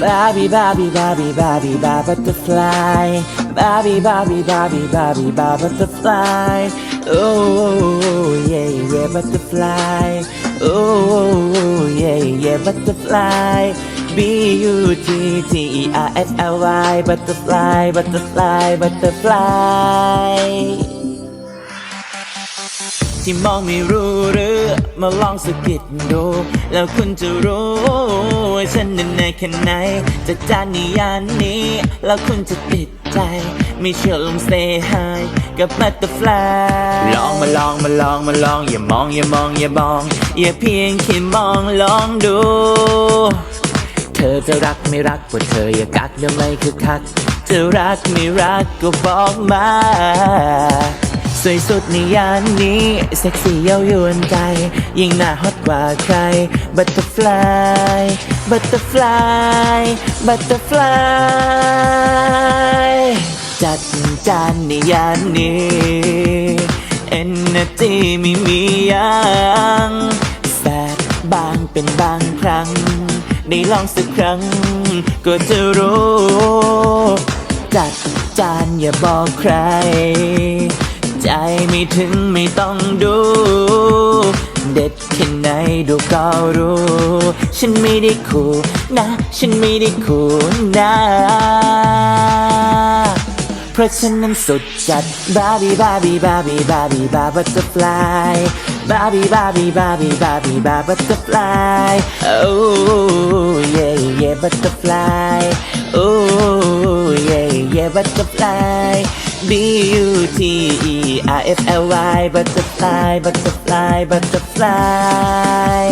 Barbie Barbie Barbie Barbie Barbie butterfly Barbie Barbie Barbie Barbie Barbie butterfly Oh yeah yeah butterfly Oh yeah yeah butterfly B U T T E R F L Y butterfly butterfly butterfly ที่มองไม่รู้หรือมาลองสะกิดดู แล้วคุณจะรู้ว่าฉันนั้นในแค่ไหนจากจานนิยานนี้ แล้วคุณจะติดใจ ไม่เชื่อลอง say hi กับ butterfly ลองมาลองมาลองมาลอง อย่ามองอย่ามองอย่ามอง อย่าเพียงแค่มองลองดู เธอจะรักไม่รักว่าเธออย่ากักอย่าไม่คือคักจะรักไม่รักก็บอกมา สวยสุดในยานนี้ เซ็กซี่เย้ายวนใจ ยิ่งหน้าฮอตกว่าใคร Butterfly Butterfly Butterfly จัดจานในยานนี้ Energy ไม่มียังแสบบางเป็นบางครั้ง ได้ลองสักครั้ง ก็จะรู้ จัดจานอย่าบอกใคร ใจไม่ถึงไม่ต้องดู เด็ดแค่ไหนดูก็รู้ ฉันไม่ได้ขู่นะ ฉันไม่ได้ขู่นะ เพราะฉันนั้นสุดจัดบาร์บี้บาร์บี้บาร์บี้บาร์บี้บาร์บัตเตอร์ฟลายบาร์บี้บาร์บี้บาร์บี้บาร์บี้บาร์บัตเตอร์ฟลายโอ้เย่เย่บัตเตอร์ฟลายโอ้ เย่เย่บัตเตอร์ฟลาย B U T E R F L Y butterfly butterfly butterfly